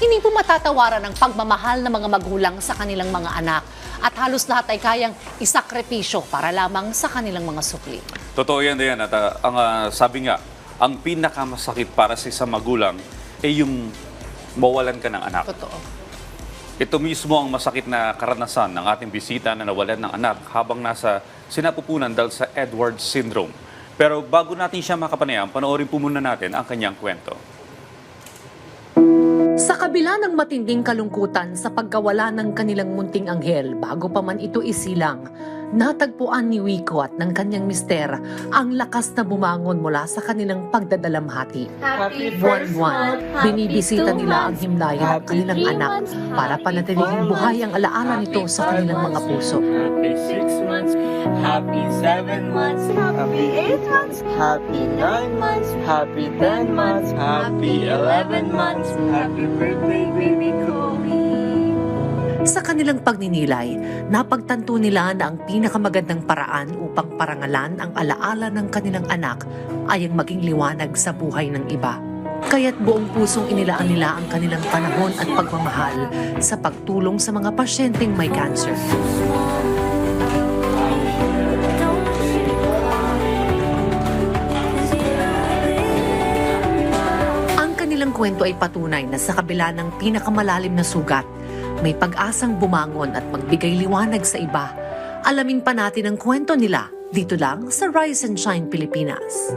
hindi po matatawaran ang pagmamahal ng mga magulang sa kanilang mga anak. At halos lahat ay kayang isakripisyo para lamang sa kanilang mga sukli. Totoo yan, Dayan. At ah, ang ah, sabi nga, ang pinakamasakit para sa isang magulang ay yung mawalan ka ng anak. Totoo. Ito mismo ang masakit na karanasan ng ating bisita na nawalan ng anak habang nasa sinapupunan dahil sa Edwards syndrome. Pero bago natin siya makapanayam, panoorin po muna natin ang kanyang kwento. Kabila ng matinding kalungkutan sa pagkawala ng kanilang munting anghel bago pa man ito isilang, natagpuan ni Wiko at ng kanyang mister ang lakas na bumangon mula sa kanilang pagdadalamhati. Happy Buwan-buwan, binibisita nila ang himlayan ng kanilang anak para four buhay ang alaala nito sa kanilang mga puso. Happy six months, happy seven months, Happy eight months, happy nine months, happy ten months, happy eleven months, happy birthday, baby Chloe. Sa kanilang pagninilay, napagtanto nila na ang pinakamagandang paraan upang parangalan ang alaala ng kanilang anak ay ang maging liwanag sa buhay ng iba. Kaya't buong pusong inilaan nila ang kanilang panahon at pagmamahal sa pagtulong sa mga pasyenteng may cancer. Ang kanilang kwento ay patunay na sa kabila ng pinakamalalim na sugat, may pag-asang bumangon at magbigay liwanag sa iba. Alamin pa natin ang kwento nila dito lang sa Rise and Shine Pilipinas.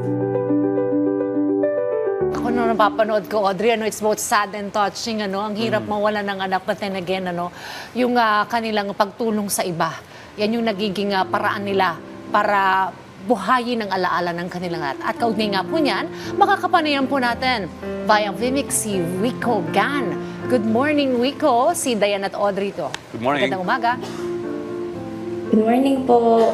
Ako nung napapanood ko, Audrey, ano, it's both sad and touching. Ano, ang hirap mawala ng anak, but then again, ano, yung ah, kanilang pagtulong sa iba. Yan yung nagiging ah, paraan nila para buhayin ang alaala ng kanilang anak. At kaugnay nga po niyan, makakapanayan po natin via Vimix si Wico Gan. Good morning, Wico. Si Diane at Audrey to. Good morning. Magandang umaga. Good morning po.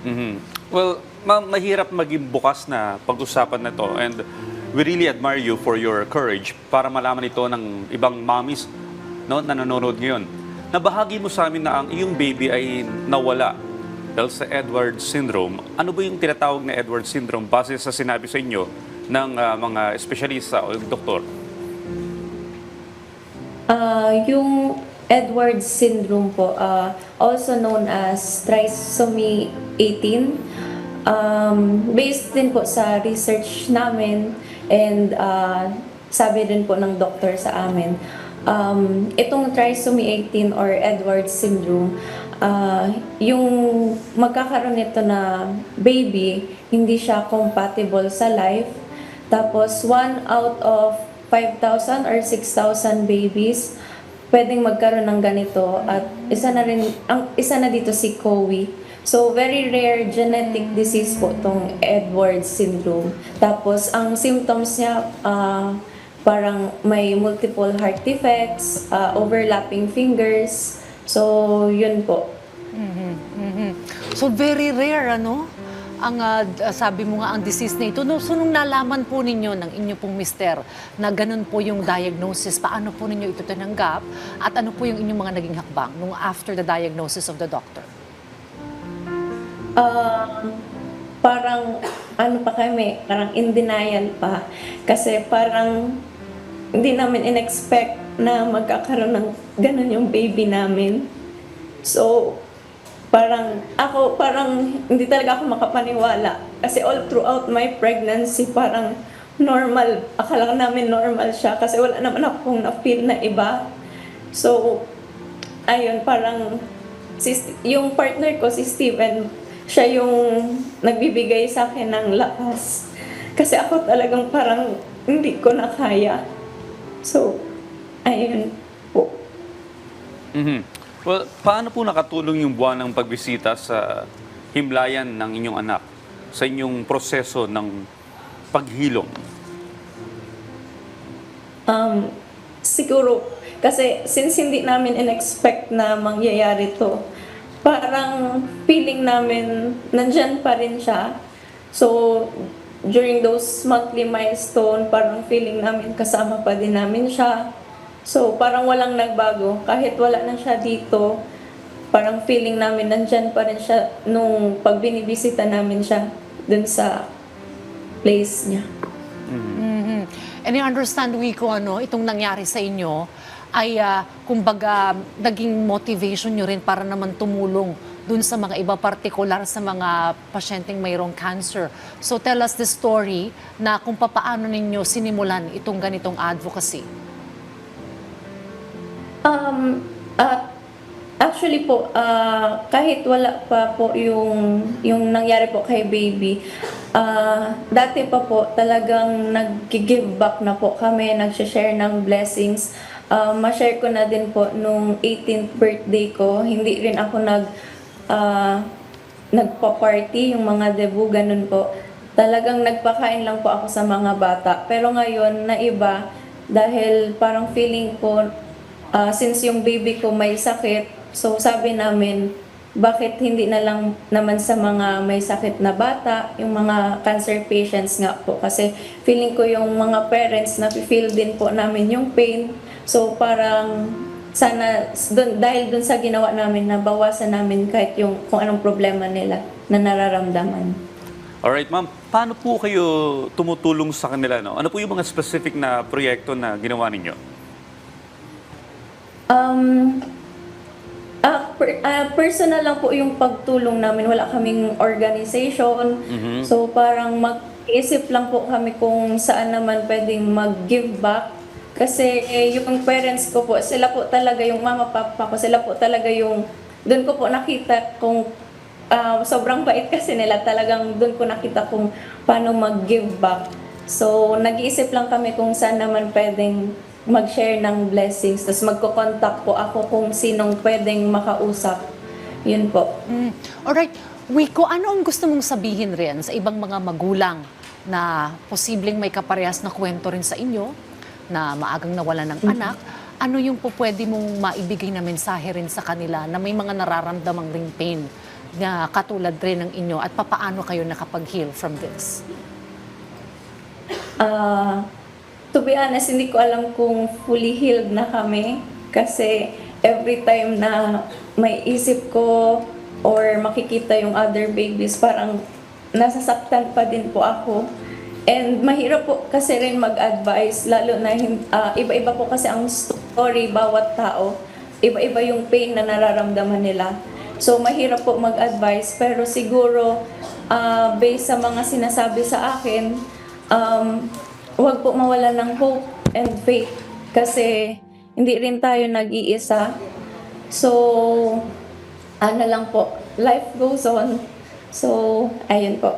Mhm. Well, ma- mahirap maging bukas na pag-usapan na to and we really admire you for your courage para malaman ito ng ibang mommies no, na nanonood ngayon. Nabahagi mo sa amin na ang iyong baby ay nawala dahil sa Edwards syndrome. Ano ba yung tinatawag na Edwards syndrome base sa sinabi sa inyo ng ah, mga espesyalista o yung doktor? Ah, yung Edwards syndrome po, ah, also known as trisomy 18, um, based din po sa research namin and ah, sabi din po ng doktor sa amin, um, itong trisomy 18 or Edwards syndrome, ah, yung magkakaroon nito na baby, hindi siya compatible sa life. Tapos, one out of 5,000 or 6,000 babies pwedeng magkaroon ng ganito at isa na rin ang isa na dito si COWI. So very rare genetic disease po tong Edwards syndrome. Tapos ang symptoms niya ah, parang may multiple heart defects, ah, overlapping fingers. So yun po. Mhm. So very rare, ano? Ang ah, sabi mo nga ang disease na ito. No, so nung nalaman po ninyo ng inyo pong mister na ganun po yung diagnosis, paano po ninyo ito tinanggap at ano po yung inyong mga naging hakbang nung after the diagnosis of the doctor? Um, parang ano pa kami, parang in denial pa. Kasi parang hindi namin in-expect na magkakaroon ng ganun yung baby namin. So, parang ako, parang hindi talaga ako makapaniwala. Kasi all throughout my pregnancy, parang normal. Akala namin normal siya kasi wala naman akong na-feel na iba. So, ayun, parang si, yung partner ko, si Steven, siya yung nagbibigay sa akin ng lakas. Kasi ako talagang parang hindi ko na kaya. So, ayun po. Mhm. Well, paano po nakatulong yung buwan ng pagbisita sa himlayan ng inyong anak sa inyong proseso ng paghilom? Um, siguro, kasi since hindi namin in-expect na mangyayari to, parang feeling namin nandyan pa rin siya. So, during those monthly milestone, parang feeling namin kasama pa din namin siya. So, parang walang nagbago. Kahit wala na siya dito, parang feeling namin nandyan pa rin siya nung pag binibisita namin siya dun sa place niya. Mhm. And I understand, Wiko, ano, itong nangyari sa inyo ay, ah, kumbaga, naging motivation nyo rin para naman tumulong dun sa mga iba, partikular sa mga pasyenteng mayroong cancer. So tell us the story na kung papaano ninyo sinimulan itong ganitong advocacy. Um, ah, actually po, ah, kahit wala pa po yung, yung nangyari po kay baby, ah, dati pa po talagang nag-give back na po kami, nag-share ng blessings. Ah, ma-share ko na din po nung 18th birthday ko, hindi rin ako nag, ah, nagpa-party, yung mga debut, ganun po. Talagang nagpakain lang po ako sa mga bata. Pero ngayon, na iba, dahil parang feeling ko, ah, since yung baby ko may sakit, so sabi namin, bakit hindi na lang naman sa mga may sakit na bata, yung mga cancer patients nga po. Kasi feeling ko yung mga parents na feel din po namin yung pain. So parang sana dun, dahil dun sa ginawa namin na bawasan namin kahit yung kung anong problema nila na nararamdaman. Alright, ma'am. Paano po kayo tumutulong sa kanila? No? Ano po yung mga specific na proyekto na ginawa ninyo? Um, ah, per- ah, personal lang po yung pagtulong namin. Wala kaming organization. So parang mag-isip lang po kami kung saan naman pwedeng mag-give back. Kasi eh, yung parents ko po, sila po talaga yung mama, papa ko, sila po talaga yung, doon ko po nakita kung ah, sobrang bait kasi nila. Talagang doon ko nakita kung paano mag-give back. So, nag-iisip lang kami kung saan naman pwedeng mag-share ng blessings. Tapos magko-contact po ako kung sinong pwedeng makausap. Yun po. Mm. Alright, Wiko, ano ang gusto mong sabihin rin sa ibang mga magulang na posibleng may kaparehas na kwento rin sa inyo, na maagang nawala ng anak? Ano yung po pwede mong maibigay na mensahe rin sa kanila na may mga nararamdamang ring pain na katulad rin ng inyo at papaano kayo nakapag-heal from this? Ah, to be honest, hindi ko alam kung fully healed na kami. Kasi every time na may isip ko or makikita yung other babies, parang nasasaktan pa din po ako. And mahirap po kasi rin mag-advise, lalo na ah, iba-iba po kasi ang story bawat tao. Iba-iba yung pain na nararamdaman nila. So mahirap po mag-advise, pero siguro ah, based sa mga sinasabi sa akin, um, huwag po mawala ng hope and faith kasi hindi rin tayo nag-iisa. So, ano lang po, life goes on. So, ayun po.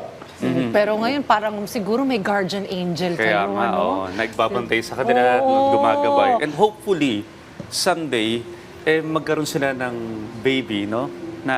Pero ngayon parang siguro may guardian angel Kaya kayo, nga, ano? oo, nagbabantay sa kanila, Oo. gumagabay. And hopefully, someday, eh, magkaroon sila ng baby, no? Na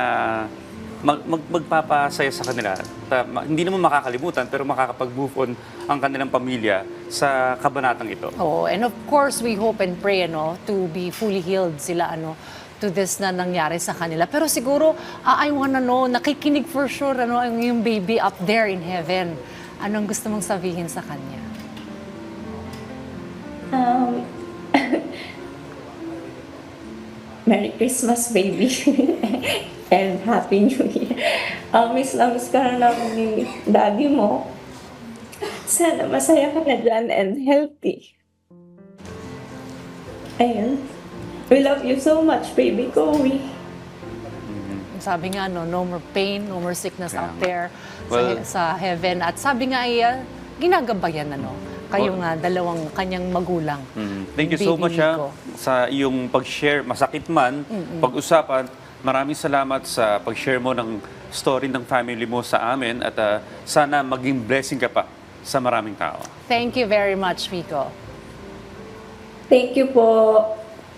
mag, mag, magpapasaya sa kanila. Ta- ma- hindi naman makakalimutan, pero makakapag-move on ang kanilang pamilya sa kabanatang ito. Oh, and of course, we hope and pray ano, to be fully healed sila ano to this na nangyari sa kanila. Pero siguro, ah, I wanna know, nakikinig for sure ano, ang yung baby up there in heaven. Anong gusto mong sabihin sa kanya? Um, Merry Christmas, baby. And Happy New Year. Uh, miss na miss ka na namin ni daddy mo. Sana masaya ka na dyan and healthy. Ayun. We love you so much, baby Chloe. Sabi nga, no, no more pain, no more sickness Kaya out nga. there Well- sa, sa heaven. At sabi nga ay, ah, ginagabayan ano, kayo Well- nga dalawang kanyang magulang. Mm. Thank you so Baby much ha, Nico. sa iyong pag-share, masakit man, pag-usapan. Maraming salamat sa pag-share mo ng story ng family mo sa amin at ah, sana maging blessing ka pa sa maraming tao. Thank you very much, Vico. Thank you po.